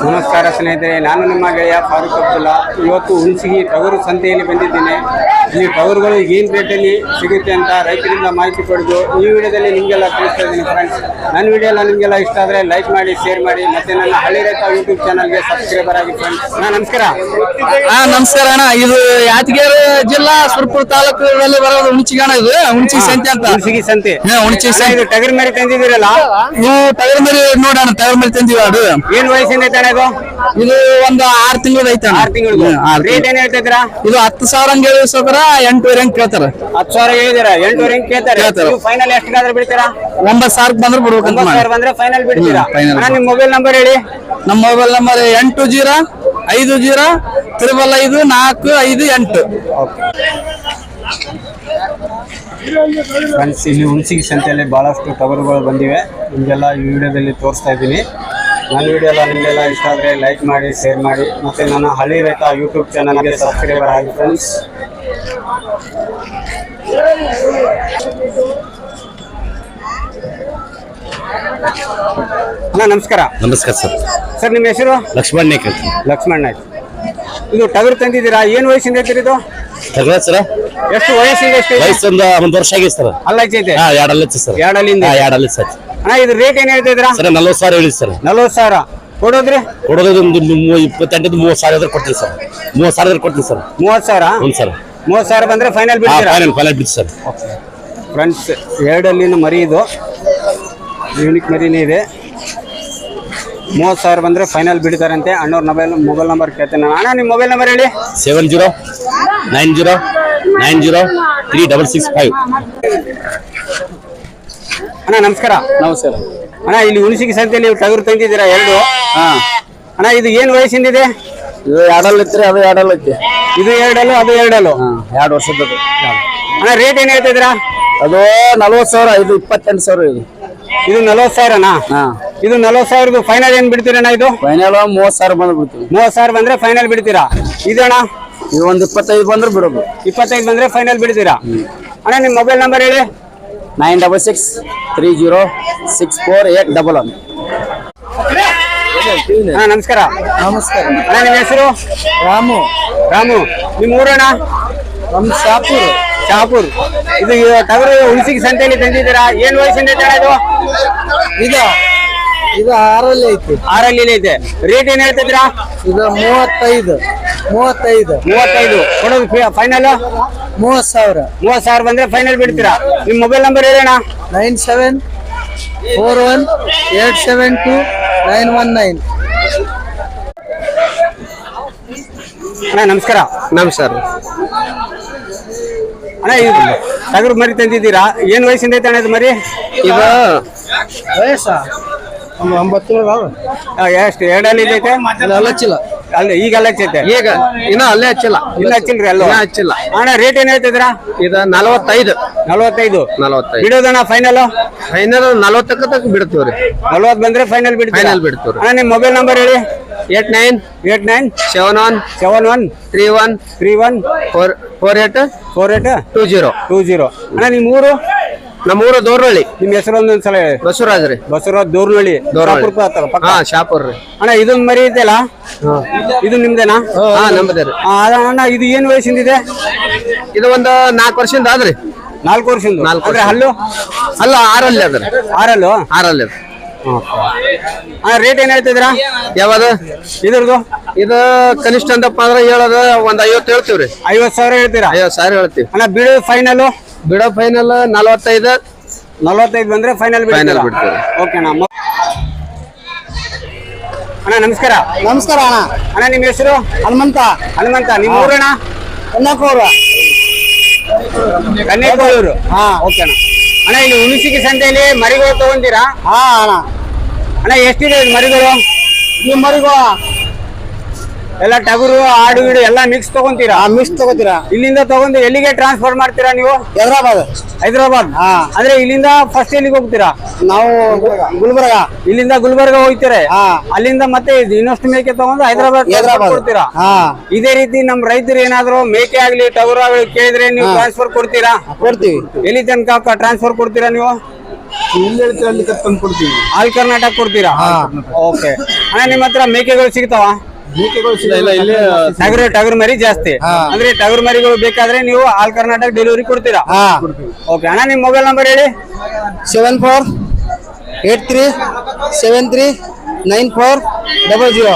ನಮಸ್ಕಾರ ಸ್ನೇಹಿತರೆ ನಾನು ನಿಮ್ಮ ಗೆಳೆಯ ಫಾರೂಕ್ ಅಬ್ದುಲ್ಲಾ. ಇವತ್ತು ಹುಣಸಿಗಿ ಟಗರು ಸಂತೆಯಲ್ಲಿ ಬಂದಿದ್ದೇನೆ. ಈ ಟಗರುಗಳು ಏನು ರೇಟಲ್ಲಿ ಸಿಗುತ್ತೆ ಅಂತ ರೈತರಿಂದ ಮಾಹಿತಿ ಪಡೆದು ಈ ವಿಡಿಯೋದಲ್ಲಿ ನಿಮಗೆಲ್ಲ ತಿಳಿಸ್ತಾ ಇದ್ದೀನಿ ಫ್ರೆಂಡ್ಸ್ ನನ್ನ ವಿಡಿಯೋ ಎಲ್ಲ ನಿಮಗೆಲ್ಲ ಇಷ್ಟ ಆದರೆ ಲೈಕ್ ಮಾಡಿ ಶೇರ್ ಮಾಡಿ ಮತ್ತೆ ನನ್ನ ಹಳ್ಳಿ ರೈತ ಯೂಟ್ಯೂಬ್ ಚಾನಲ್ಗೆ ಸಬ್ಸ್ಕ್ರೈಬರ್ ಆಗಿ ಫ್ರೆಂಡ್ಸ್ ನಮಸ್ಕಾರ. ಹಾಂ ನಮಸ್ಕಾರ ಅಣ್ಣ. ಇದು ಯಾದಗಿರಿ ಜಿಲ್ಲಾ ಸುರ್ಪುರ್ ತಾಲೂಕಿನಲ್ಲಿ ಬರೋದು ಹುಣಸಿಗಣ ಇದು. ಹುಣಸಿ ಸಂತೆ ಅಂತ. ಹುಣಸಿಗಿ ಸಂತೆ. ಹುಣಸಿ ಸಂತೆ. ಇದು ಟಗರ್ ಮರಿ ತಂದಿದ್ದೀರಲ್ಲ? ನೀವು ಟಗರ್ ಮರಿ ನೋಡೋಣ ಟಗರ್ ಮರಿ ತಂದಿವ ಅದು. ಏನ್ ವಯಸ್ಸಿಂದ ಐತೆ ಅಣ್ಣ ಇದು ಒಂದು ಆರ್ ತಿಂಗಳು ಐತೆ ತಿಂಗಳ ತಿಂಗಳು. ರೇಟ್ ಏನ್ ಹೇಳ್ತಿದ್ರ ಇದು ಹತ್ತು ಸಾವಿರ ಹಂಗೆ ಹೇಳಿ ಸೋಕರ ಎಂಟೂವರೆ ಹಂಗೆ ಕೇಳ್ತಾರ? ಹತ್ತು ಸಾವಿರ ಹೇಳಿದಿರಾ ಎಂಟೂವರೆ ಹಿಂಗ್ ಕೇಳ್ತಾರೆ? ಕೇಳ್ತಾರೆ. ಫೈನಲ್ ಎಷ್ಟಾದ್ರೂ ಬಿಡ್ತೀರಾ? ಒಂಬತ್ತು ಸಾವಿರಕ್ಕೆ ಬಂದ್ರೆ ಬಿಡ್ಬೇಕು ಒಂಬತ್ತು ಮಾಡಿ ಸಾವಿರ ಬಂದ್ರೆ ಫೈನಲ್ ಬಿಡ್ತೀರಾ? ಹ್ಮ್, final. ಅಣ್ಣ ನಿಮ್ಮ ಮೊಬೈಲ್ ನಂಬರ್ ಹೇಳಿ. ನಮ್ಮ ಮೊಬೈಲ್ ನಂಬರ್ ಎಂಟು ಜೀರೋ ಐದು ಜೀರೋ ತ್ರಿಬಲ್ ಐದು ನಾಲ್ಕು ಐದು ಎಂಟು. ಫ್ರೆಂಡ್ಸ್ ಇಲ್ಲಿ ಹುಣಸಿಗೆ ಸಂತೆಯಲ್ಲಿ ಬಹಳಷ್ಟು ಟಗರುಗಳು ಬಂದಿವೆ. ನಿಮಗೆಲ್ಲ ಈ ವಿಡಿಯೋದಲ್ಲಿ ತೋರಿಸ್ತಾ ಇದ್ದೀನಿ. ನನ್ನ ವಿಡಿಯೋ ಎಲ್ಲ ನಿಮಗೆಲ್ಲ ಇಷ್ಟ ಆದರೆ ಲೈಕ್ ಮಾಡಿ ಶೇರ್ ಮಾಡಿ ಮತ್ತು ನನ್ನ ಹಳಿ ರೈತ ಯೂಟ್ಯೂಬ್ ಚಾನಲ್ಗೆ ಸಬ್ಸ್ಕ್ರೈಬರ್ ಆಗಿ ಫ್ರೆಂಡ್ಸ್ ಅಣ್ಣ ನಮಸ್ಕಾರ. ನಮಸ್ಕಾರ ಸರ್. ಸರ್ ನಿಮ್ಮ ಹೆಸರು? ಲಕ್ಷ್ಮಣ್ ನಾಯ್ಕ ಅಂತ. ಲಕ್ಷ್ಮಣ್ ನಾಯ್ಕ್. ಇದು ಟಗರು ತಂದಿದ್ದೀರಾ? ಏನು ವಯಸ್ಸಿಂದ ಐತಿರಿ ಇದು? ಸರ್? ಎಷ್ಟು ವಯಸ್ಸಿಂದ ಎಷ್ಟು ವಯಸ್ಸಿಂದ ವಯಸ್ಸು ಒಂದು ವರ್ಷ ಆಗಿದೆ ಸರ್. ಅಲ್ಲ ಐತೆ ಹಾ ಎರಡಲ್ಲ ಸರ್. ಎರಡಲ್ಲಿಂದ ಎರಡಲ್ಲ ಸರ್. ಅಣ್ಣ ಇದು ರೇಟ್ ಏನು ಹೇಳ್ತಾ ಇದ್ದೀರಾ? ಸರ್ ನಲ್ವತ್ತು ಸಾವಿರ ಹೇಳಿ ಸರ್. ನಲ್ವತ್ತು ಸಾವಿರ. ಕೊಡೋದ್ರಿ? ಕೊಡೋದು ಒಂದು ಮೂ- ಇಪ್ಪತ್ತೆಂಟು ಮೂವತ್ತು ಸಾವಿರ ಆದ್ರೆ ಕೊಡ್ತೀನಿ ಸರ್. ಮೂವತ್ತು ಸಾವಿರ ಆದ್ರೆ ಕೊಡ್ತೀನಿ ಸರ್. ಮೂವತ್ತು ಸಾವಿರ? ಹ್ಞೂ ಸರ್. ಮೂವತ್ತು ಸಾವಿರ ಬಂದ್ರೆ ಫೈನಲ್ ಹಾ ಬಿಡ್ತೀರಾ? ಫೈನಲ್ ಫೈನಲ್ ಬಿಡಿ ಸರ್. ಫ್ರೆಂಡ್ಸ್ ಎರಡಲ್ಲಿನ ಮರಿ ಇದು. ಯೂನಿಕ್ ಮರಿನೇ ಇದೆ. ಮೂವತ್ತು ಸಾವಿರ ಬಂದರೆ ಫೈನಲ್ ಬಿಡ್ತಾರಂತೆ. ಅಣ್ಣವ್ರ ಮೊಬೈಲ್ ಮೊಬೈಲ್ ನಂಬರ್ ಕೇಳ್ತೇನೆ ನಾನು. ಅಣ್ಣ ನಿಮ್ಮ ಮೊಬೈಲ್ ನಂಬರ್ ಹೇಳಿ. Seven zero nine zero nine zero three double six five ಅಣ್ಣ ನಮಸ್ಕಾರ. ನಮಸ್ಕಾರ. ಅಣ್ಣ ಇಲ್ಲಿ ಹುಣಸಿಗೆ ನೀವು ಟಗರು ತಂದಿದ್ದೀರಾ ಎರಡು? ಅಣ್ಣ ಇದು ಏನು ವಯಸ್ಸಿಂದಿದೆ? ಇದು ಎರಡಲ್ಲ ಅದು ಎರಡಲ್ಲ ಐತಿ. ಇದು ಎರಡಲ್ಲು ಅದು ಎರಡಲ್ಲು? ಎರಡು ವರ್ಷದ ಅಣ್ಣ ರೇಟ್ ಏನು ಹೇಳ್ತಿದ್ದೀರಾ ಅದು ನಲ್ವತ್ತು ಸಾವಿರ ಇದು ಇಪ್ಪತ್ತೆಂಟು ಸಾವಿರ ಇದು. ಇದು ನಲ್ವತ್ತು ಸಾವಿರನಾ? ಹಾ. ಇದು ನಲ್ವತ್ತು ಸಾವಿರದ್ದು ಫೈನಲ್ ಏನು ಬಿಡ್ತೀರಣ್ಣ ಇದು? ಫೈನಲ್ ಮೂವತ್ತು ಸಾವಿರ ಬಂದ್ರೆ ಬಿಡ್ತೀವಿ. ಮೂವತ್ತು ಸಾವಿರ ಬಂದ್ರೆ ಫೈನಲ್ ಬಿಡ್ತೀರಾ? ಇದು ಅಣ್ಣ? ಇದು ಒಂದು ಇಪ್ಪತ್ತೈದು ಬಂದ್ರೆ ಬಿಡೋದು. ಇಪ್ಪತ್ತೈದು ಬಂದ್ರೆ ಫೈನಲ್ ಬಿಡ್ತೀರಾ? ಅಣ್ಣ ನಿಮ್ಮ ಮೊಬೈಲ್ ನಂಬರ್ ಹೇಳಿ. Nine double six three zero six four eight double one. ಹಾ ನಮಸ್ಕಾರ. ನಮಸ್ಕಾರ. ಅಣ್ಣ ನಿಮ್ಮ ಹೆಸರು? ರಾಮು. ರಾಮು. ನಿಮ್ಮ ಊರಣ್ಣ ನಮ್ಮ ಶಾಪೂರ್. ಶಾಪುರ್. ಇದು ಟಗರು ಹುಣಸಿಗೆ ಸಂತೆಯಲ್ಲಿ ತಂದಿದ್ದೀರಾ? ಏನ್ ವಯಸ್ಸಿಂದ ಇದು? ಇದು ಇದು ಆರಲ್ಲಿ ಐತಿ. ಆರಲ್ಲಿ ಐತೆ. ರೇಟ್ ಏನ್ ಹೇಳ್ತಿದ್ದೀರಾ? ಇದು ಮೂವತ್ತೈದು. ಮೂವತ್ತೈದು. ಮೂವತ್ತೈದು. ಕೊಡೋದು ಫೈನಲ್ ಮೂವತ್ತು ಸಾವಿರ. ಮೂವತ್ತು ಸಾವಿರ ಬಂದ್ರೆ ಫೈನಲ್ ಬಿಡ್ತೀರಾ? ನಿಮ್ಮ ಮೊಬೈಲ್ ನಂಬರ್ ಹೇಳೋಣ. Nine seven four one eight seven two nine one nine. ಅಣ್ಣ ನಮಸ್ಕಾರ. ನಮಸ್ಕಾರ. ಅಣ್ಣ ಇದು ಟಗರು ಮರಿ ತಂದಿದ್ದೀರಾ? ಏನ್ ವಯಸ್ಸಿಂದ ಐತೆ ಅಣ್ಣ ಇದು ಮರಿ? ಇದು ವಯಸ್ಸ? ಒಂದು ಒಂಬತ್ತು ಎಷ್ಟು? ಎರಡಲ್ಲಿ ಅಲ್ಲ ಹಚ್ಚಿಲ್ಲ. ಅಲ್ಲಿ ಈಗ ಅಲ್ಲ ಹಚ್ಚೈತೆ ಈಗ ಇನ್ನ ಅಲ್ಲೇ ಹಚ್ಚಿಲ್ಲ. ಇಲ್ಲ ಹಚ್ಚಿಲ್ರಿ ಅಲ್ಲ? ಹಚ್ಚಿಲ್ಲ. ಅಣ್ಣ ರೇಟ್ ಏನ್ ಹೇಳ್ತಿದ್ರ ಇದು ನಲವತ್ತೈದು. ನಲವತ್ತೈದು. ನಲವತ್ತೈದು. ಬಿಡೋದಣ್ಣ ಫೈನಲ್ ಫೈನಲ್ ನಲವತ್ತಕ್ಕ ತಕ್ಕ ಬಿಡ್ತೀವ್ರಿ ನಲ್ವತ್ತು ಬಂದ್ರೆ ಫೈನಲ್ ಬಿಡ್ತೀವಿ ಫೈನಲ್ ಬಿಡ್ತೀವ್ರಿ. ಅಣ್ಣ ನಿಮ್ಮ ಮೊಬೈಲ್ ನಂಬರ್ ಹೇಳಿ. Eight nine eight nine seven one seven one three one three one four four eight four eight two zero two zero ಅಣ್ಣ ನಿಮ್ಮ ಊರು? ನಮ್ಮ ಊರು ದೋರ್ನಳ್ಳಿ ನಿಮ್ಮ ಹೆಸರು ಒಂದೊಂದ್ ಸಲ ಹೇಳಿ. ಬಸವರಾಜ್ ರೀ. ಬಸವರಾಜ್ ದೂರ್ನಳ್ಳಿ. ದೋರ್ನಳ್ಳಿ. ಶಾಪುರ್ ಹತ್ರ ಪಕ್ಕ. ಹಾ ಶಾಪುರ್ ರೀ. ಅಣ್ಣ ಇದನ್ ಮರಿ ಇದೆಯಲ್ಲ? ಇದು ನಿಮ್ದೇನಾ? ಹಾ ನಮ್ಮದೇ ರೀ. ಆ, ಅದ ಅಣ್ಣ ಇದು ಏನು ವಯಸ್ಸಿಂದಿದೆ ಇದು? ಒಂದು ನಾಲ್ಕು ವರ್ಷದಿಂದ ಆದ್ರಿ ನಾಲ್ಕು ವರ್ಷದಿಂದ. ನಾಲ್ಕು ಅಂದ್ರೆ. ಹಲ್ಲು? ಅಲ್ಲ ಆರಲ್ಲಿ ಅದ್ರಿ ಆರಲ್ಲು? ಆರಲ್ಲಿ ಅದ. ಅಣ್ಣ ರೇಟ್ ಏನ್ ಹೇಳ್ತಿದ್ದೀರಾ ಯಾವ್ದು? ಇದ್ರದ್ದು? ಇದು ಕನಿಷ್ಠ ಅಂದಪ್ಪ ಅಂದ್ರೆ ಹೇಳೋದು ಒಂದ್ ಐವತ್ತು ಹೇಳ್ತೀವ್ರಿ. ಐವತ್ ಸಾವಿರ ಹೇಳ್ತೀರಾ? ಐವತ್ ಸಾವಿರ ಹೇಳ್ತೀವಿ. ಅಣ್ಣ ಬಿಡು ಫೈನಲ್ ಬಿಡೋ ಫೈನಲ್ ನಲವತ್ತೈದು. ನಲವತ್ತೈದು ಬಂದ್ರೆ ಫೈನಲ್ ಫೈನಲ್ ಬಿಡ್ತೀವಿ. ಓಕೆ ಅಣ್ಣ. ಮ- ಅಣ್ಣ ನಮಸ್ಕಾರ. ನಮಸ್ಕಾರ ಅಣ್ಣ. ಅಣ್ಣ ನಿಮ್ಮ ಹೆಸರು? ಹನುಮಂತ. ಹನುಮಂತ. ನಿಮ್ಮ ಊರಣ್ಣ? ಕನ್ನಕೋರು ಕನ್ಯಾಕುಮಾರಿ. ಹಾ. ಓಕೆ ಅಣ್ಣ. ಅಣ್ಣ ಇಲ್ಲಿ ಹುಣಸಿಗೆ ಸಂತೆಯಲ್ಲಿ ಮರಿಗಳು ತಗೊಂತೀರಾ? ಹಾ ಅಣ್ಣ. ಅಣ್ಣ ಎಷ್ಟಿದೆ ಇದು ಮರಿಗಳು? ನಿಮ್ಮ ಮರಿಗೋ ಎಲ್ಲ ಟಗರು ಆಡು ಗೀಡು ಎಲ್ಲ ಮಿಕ್ಸ್ ತಗೊಂತೀರಾ? ಮಿಕ್ಸ್ ತಗೋತೀರಾ? ಇಲ್ಲಿಂದ ತಗೊಂಡು ಎಲ್ಲಿಗೆ ಟ್ರಾನ್ಸ್ಫರ್ ಮಾಡ್ತೀರಾ ನೀವು? ಹೈದರಾಬಾದ್. ಹೈದರಾಬಾದ್? ಹಾ. ಅಂದ್ರೆ ಇಲ್ಲಿಂದ ಫಸ್ಟ್ ಎಲ್ಲಿಗೆ ಹೋಗ್ತೀರಾ? ನಾವು ಗುಲ್ಬರ್ಗ. ಇಲ್ಲಿಂದ ಗುಲ್ಬರ್ಗ ಹೋಗ್ತೀರಾ? ಹಾ. ಅಲ್ಲಿಂದ ಮತ್ತೆ ಇನ್ನಷ್ಟು ಮೇಕೆ ತಗೊಂಡು ಹೈದರಾಬಾದ್ ಹೈದರಾಬಾದ್. ಕೊಡ್ತೀರಾ? ಹಾ. ಇದೇ ರೀತಿ ನಮ್ ರೈತರು ಏನಾದ್ರು ಮೇಕೆ ಆಗ್ಲಿ ಟಗರು ಆಗ್ಲಿ ಕೇಳಿದ್ರೆ ನೀವು ಟ್ರಾನ್ಸ್ಫರ್ ಕೊಡ್ತೀರಾ? ಕೊಡ್ತೀವಿ. ಎಲ್ಲಿ ತನಕ ಟ್ರಾನ್ಸ್ಫರ್ ಕೊಡ್ತೀರಾ ನೀವು? ಅಲ್ಲಿ ಆಲ್ ಕರ್ನಾಟಕ ಕೊಡ್ತೀರಾ? ಓಕೆ ಅಣ್ಣ ನಿಮ್ಮ ಹತ್ರ ಮೇಕೆಗಳು ಸಿಗ್ತಾವ? ಟಗರು ಟಗರು ಮರಿ ಜಾಸ್ತಿ. ಅಂದ್ರೆ ಟಗರು ಮರಿಗಳು ಬೇಕಾದ್ರೆ ನೀವು ಆಲ್ ಕರ್ನಾಟಕ ಡೆಲಿವರಿ ಕೊಡ್ತೀರಾ? ಹಾ. ಓಕೆ ಅಣ್ಣ ನಿಮ್ಮ ಮೊಬೈಲ್ ನಂಬರ್ ಹೇಳಿ. Seven four eight three seven three nine four double zero